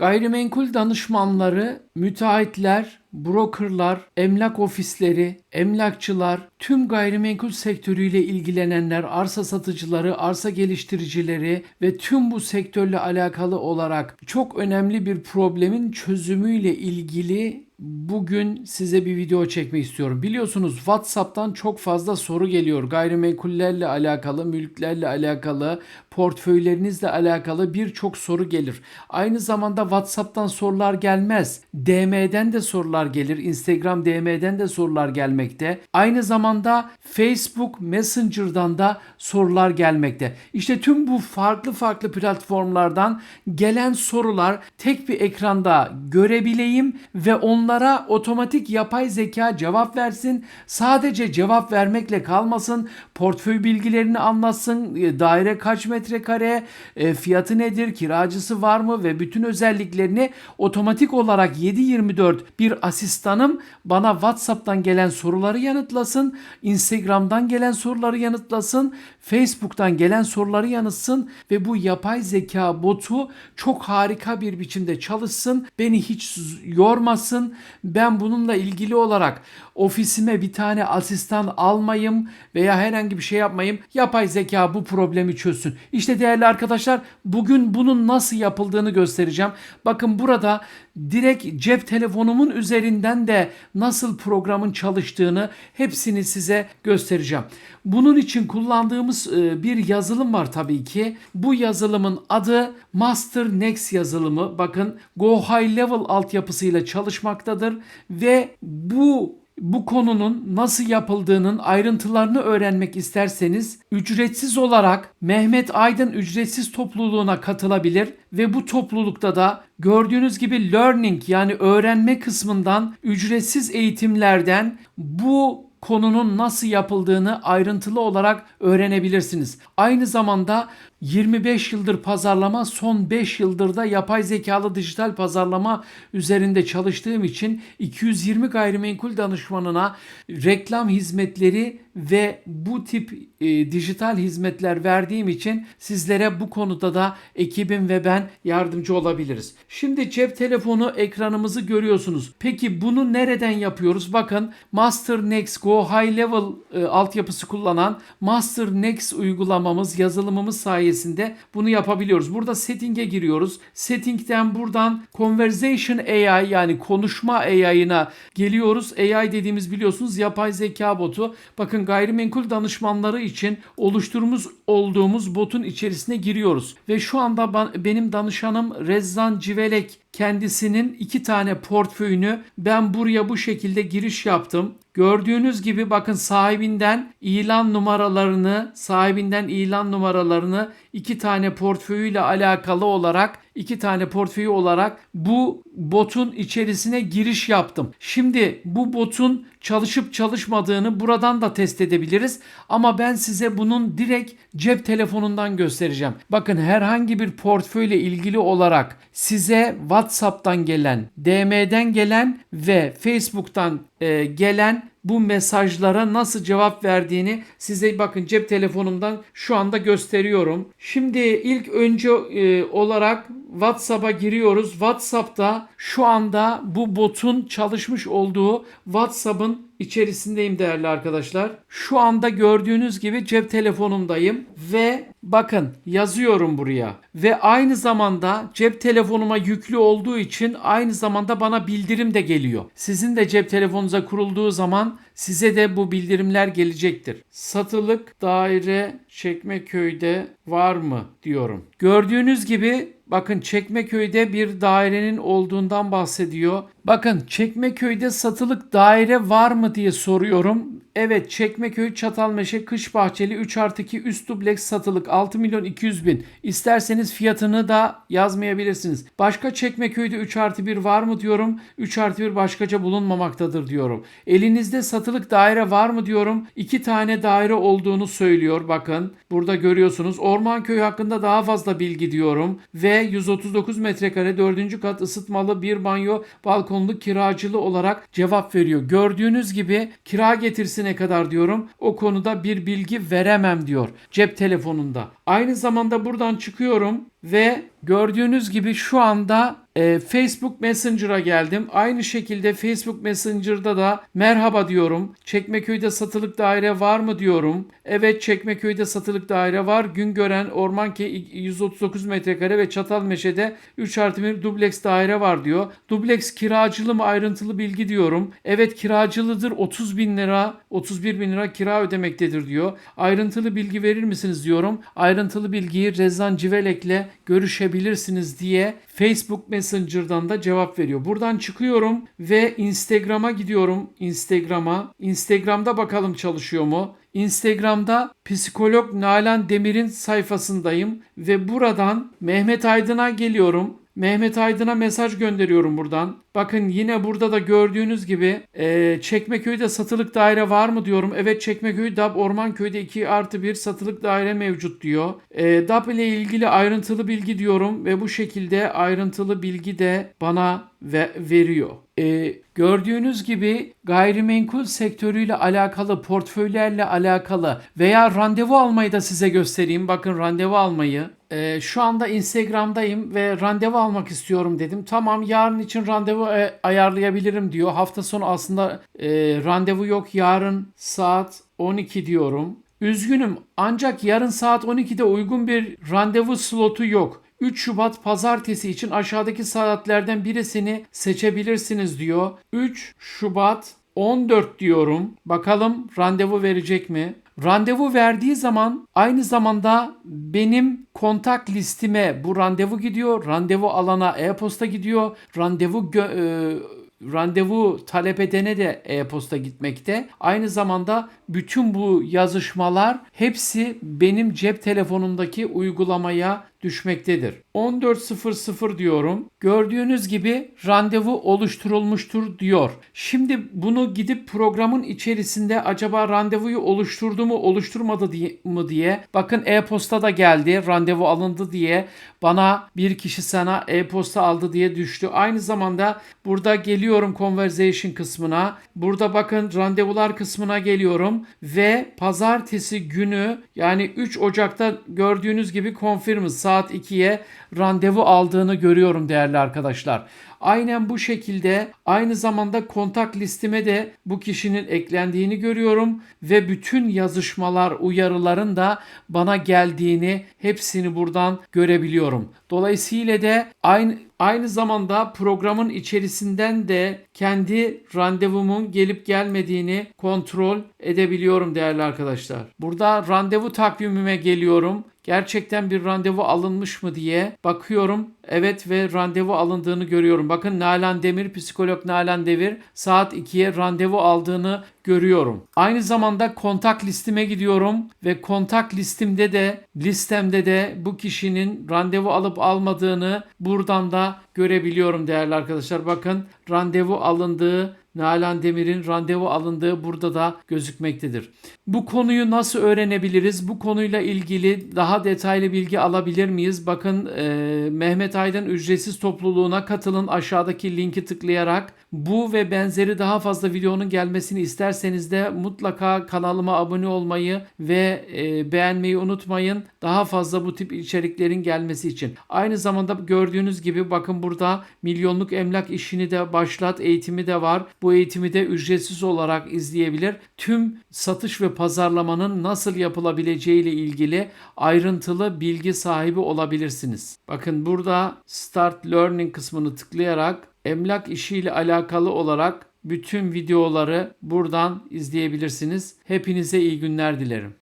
Gayrimenkul danışmanları, müteahhitler, brokerlar, emlak ofisleri, emlakçılar, tüm gayrimenkul sektörüyle ilgilenenler, arsa satıcıları, arsa geliştiricileri ve tüm bu sektörle alakalı olarak çok önemli bir problemin çözümüyle ilgili bugün size bir video çekmek istiyorum. Biliyorsunuz WhatsApp'tan çok fazla soru geliyor. Gayrimenkullerle alakalı, mülklerle alakalı, portföylerinizle alakalı birçok soru gelir. Aynı zamanda WhatsApp'tan sorular gelmez. DM'den de sorular gelir. Instagram DM'den de sorular gelmekte. Aynı zamanda Facebook Messenger'dan da sorular gelmekte. İşte tüm bu farklı farklı platformlardan gelen sorular tek bir ekranda görebileyim ve onlara otomatik yapay zeka cevap versin. Sadece cevap vermekle kalmasın. Portföy bilgilerini anlatsın. e, Daire kaç metrekare, e, fiyatı nedir, kiracısı var mı ve bütün özelliklerini otomatik olarak 7/24 bir asistanım bana WhatsApp'tan gelen soruları yanıtlasın. Instagram'dan gelen soruları yanıtlasın. Facebook'tan gelen soruları yanıtsın ve bu yapay zeka botu çok harika bir biçimde çalışsın. Beni hiç yormasın. Ben bununla ilgili olarak ofisime bir tane asistan almayayım veya herhangi bir şey yapmayayım. Yapay zeka bu problemi çözsün. İşte değerli arkadaşlar bugün bunun nasıl yapıldığını göstereceğim. Bakın burada direkt cep telefonumun üzerinden de nasıl programın çalıştığını hepsini size göstereceğim. Bunun için kullandığımız e, bir yazılım var tabii ki. Bu yazılımın adı Master Next yazılımı. Bakın Go High Level altyapısıyla çalışmaktadır ve bu bu konunun nasıl yapıldığının ayrıntılarını öğrenmek isterseniz ücretsiz olarak Mehmet Aydın ücretsiz topluluğuna katılabilir ve bu toplulukta da gördüğünüz gibi learning yani öğrenme kısmından ücretsiz eğitimlerden bu konunun nasıl yapıldığını ayrıntılı olarak öğrenebilirsiniz. Aynı zamanda 25 yıldır pazarlama, son 5 yıldır da yapay zekalı dijital pazarlama üzerinde çalıştığım için 220 gayrimenkul danışmanına reklam hizmetleri ve bu tip e, dijital hizmetler verdiğim için sizlere bu konuda da ekibim ve ben yardımcı olabiliriz. Şimdi cep telefonu ekranımızı görüyorsunuz. Peki bunu nereden yapıyoruz? Bakın Master Next Go High Level e, altyapısı kullanan Master Next uygulamamız, yazılımımız sayesinde bunu yapabiliyoruz. Burada setting'e giriyoruz. Setting'den buradan Conversation AI yani konuşma AI'ına geliyoruz. AI dediğimiz biliyorsunuz yapay zeka botu. Bakın gayrimenkul danışmanları için oluşturmuş olduğumuz botun içerisine giriyoruz. Ve şu anda ben- benim danışanım Rezzan Civelek kendisinin iki tane portföyünü ben buraya bu şekilde giriş yaptım. Gördüğünüz gibi bakın sahibinden ilan numaralarını, sahibinden ilan numaralarını iki tane portföyüyle alakalı olarak iki tane portföyü olarak bu botun içerisine giriş yaptım. Şimdi bu botun çalışıp çalışmadığını buradan da test edebiliriz ama ben size bunun direkt cep telefonundan göstereceğim. Bakın herhangi bir portföyle ilgili olarak size WhatsApp'tan gelen, DM'den gelen ve Facebook'tan e, gelen bu mesajlara nasıl cevap verdiğini size bakın cep telefonumdan şu anda gösteriyorum. Şimdi ilk önce e, olarak WhatsApp'a giriyoruz. WhatsApp'ta şu anda bu botun çalışmış olduğu WhatsApp'ın içerisindeyim değerli arkadaşlar. Şu anda gördüğünüz gibi cep telefonumdayım ve bakın yazıyorum buraya. Ve aynı zamanda cep telefonuma yüklü olduğu için aynı zamanda bana bildirim de geliyor. Sizin de cep telefonunuza kurulduğu zaman size de bu bildirimler gelecektir. Satılık daire Çekmeköy'de var mı diyorum. Gördüğünüz gibi bakın Çekmeköy'de bir dairenin olduğundan bahsediyor. Bakın Çekmeköy'de satılık daire var mı diye soruyorum. Evet Çekmeköy Çatalmeşe Kış Bahçeli 3 artı 2 üst dubleks satılık 6 milyon 200 bin. İsterseniz fiyatını da yazmayabilirsiniz. Başka Çekmeköy'de 3 artı 1 var mı diyorum. 3 artı 1 başkaca bulunmamaktadır diyorum. Elinizde satılık daire var mı diyorum. 2 tane daire olduğunu söylüyor bakın. Burada görüyorsunuz. Ormanköy hakkında daha fazla bilgi diyorum. Ve 139 metrekare 4. kat ısıtmalı bir banyo balkonlu kiracılı olarak cevap veriyor. Gördüğünüz gibi kira getirisine kadar diyorum. O konuda bir bilgi veremem diyor cep telefonunda. Aynı zamanda buradan çıkıyorum. Ve gördüğünüz gibi şu anda e, Facebook Messenger'a geldim. Aynı şekilde Facebook Messenger'da da merhaba diyorum. Çekmeköy'de satılık daire var mı diyorum. Evet Çekmeköy'de satılık daire var. Güngören Ormanköy 139 metrekare ve Çatalmeşe'de 3 artı 1 dubleks daire var diyor. Dubleks kiracılı mı ayrıntılı bilgi diyorum. Evet kiracılıdır 30 bin lira 31 bin lira kira ödemektedir diyor. Ayrıntılı bilgi verir misiniz diyorum. Ayrıntılı bilgiyi Rezan Civelek'le görüşebilirsiniz diye Facebook Messenger'dan da cevap veriyor. Buradan çıkıyorum ve Instagram'a gidiyorum. Instagram'a. Instagram'da bakalım çalışıyor mu? Instagram'da psikolog Nalan Demir'in sayfasındayım ve buradan Mehmet Aydın'a geliyorum. Mehmet Aydın'a mesaj gönderiyorum buradan. Bakın yine burada da gördüğünüz gibi e, Çekmeköy'de satılık daire var mı diyorum. Evet Çekmeköy DAB Ormanköy'de 2 artı 1 satılık daire mevcut diyor. E, DAB ile ilgili ayrıntılı bilgi diyorum ve bu şekilde ayrıntılı bilgi de bana ve veriyor. E, gördüğünüz gibi gayrimenkul sektörüyle alakalı, portföylerle alakalı veya randevu almayı da size göstereyim. Bakın randevu almayı. E, şu anda Instagram'dayım ve randevu almak istiyorum dedim. Tamam yarın için randevu e, ayarlayabilirim diyor. Hafta sonu aslında e, randevu yok. Yarın saat 12 diyorum. Üzgünüm ancak yarın saat 12'de uygun bir randevu slotu yok. 3 Şubat pazartesi için aşağıdaki saatlerden birisini seçebilirsiniz diyor. 3 Şubat 14 diyorum. Bakalım randevu verecek mi? Randevu verdiği zaman aynı zamanda benim kontak listime bu randevu gidiyor. Randevu alana e-posta gidiyor. Randevu e, randevu talep edene de e-posta gitmekte. Aynı zamanda bütün bu yazışmalar hepsi benim cep telefonumdaki uygulamaya düşmektedir. 14.00 diyorum. Gördüğünüz gibi randevu oluşturulmuştur diyor. Şimdi bunu gidip programın içerisinde acaba randevuyu oluşturdu mu oluşturmadı diye, mı diye bakın e-posta da geldi randevu alındı diye bana bir kişi sana e-posta aldı diye düştü. Aynı zamanda burada geliyorum conversation kısmına. Burada bakın randevular kısmına geliyorum ve pazartesi günü yani 3 Ocak'ta gördüğünüz gibi confirm saat 2'ye randevu aldığını görüyorum değerli arkadaşlar. Aynen bu şekilde aynı zamanda kontak listime de bu kişinin eklendiğini görüyorum ve bütün yazışmalar, uyarıların da bana geldiğini hepsini buradan görebiliyorum. Dolayısıyla da aynı aynı zamanda programın içerisinden de kendi randevumun gelip gelmediğini kontrol edebiliyorum değerli arkadaşlar. Burada randevu takvimime geliyorum gerçekten bir randevu alınmış mı diye bakıyorum. Evet ve randevu alındığını görüyorum. Bakın Nalan Demir, psikolog Nalan Demir saat 2'ye randevu aldığını görüyorum. Aynı zamanda kontak listime gidiyorum ve kontak listimde de listemde de bu kişinin randevu alıp almadığını buradan da görebiliyorum değerli arkadaşlar. Bakın randevu alındığı Nalan Demir'in randevu alındığı burada da gözükmektedir. Bu konuyu nasıl öğrenebiliriz? Bu konuyla ilgili daha detaylı bilgi alabilir miyiz? Bakın e, Mehmet Aydın ücretsiz topluluğuna katılın aşağıdaki linki tıklayarak bu ve benzeri daha fazla videonun gelmesini isterseniz de mutlaka kanalıma abone olmayı ve e, beğenmeyi unutmayın. Daha fazla bu tip içeriklerin gelmesi için. Aynı zamanda gördüğünüz gibi bakın burada milyonluk emlak işini de başlat eğitimi de var. Bu eğitimi de ücretsiz olarak izleyebilir. Tüm satış ve pazarlamanın nasıl yapılabileceği ile ilgili ayrıntılı bilgi sahibi olabilirsiniz. Bakın burada Start Learning kısmını tıklayarak emlak işiyle alakalı olarak bütün videoları buradan izleyebilirsiniz. Hepinize iyi günler dilerim.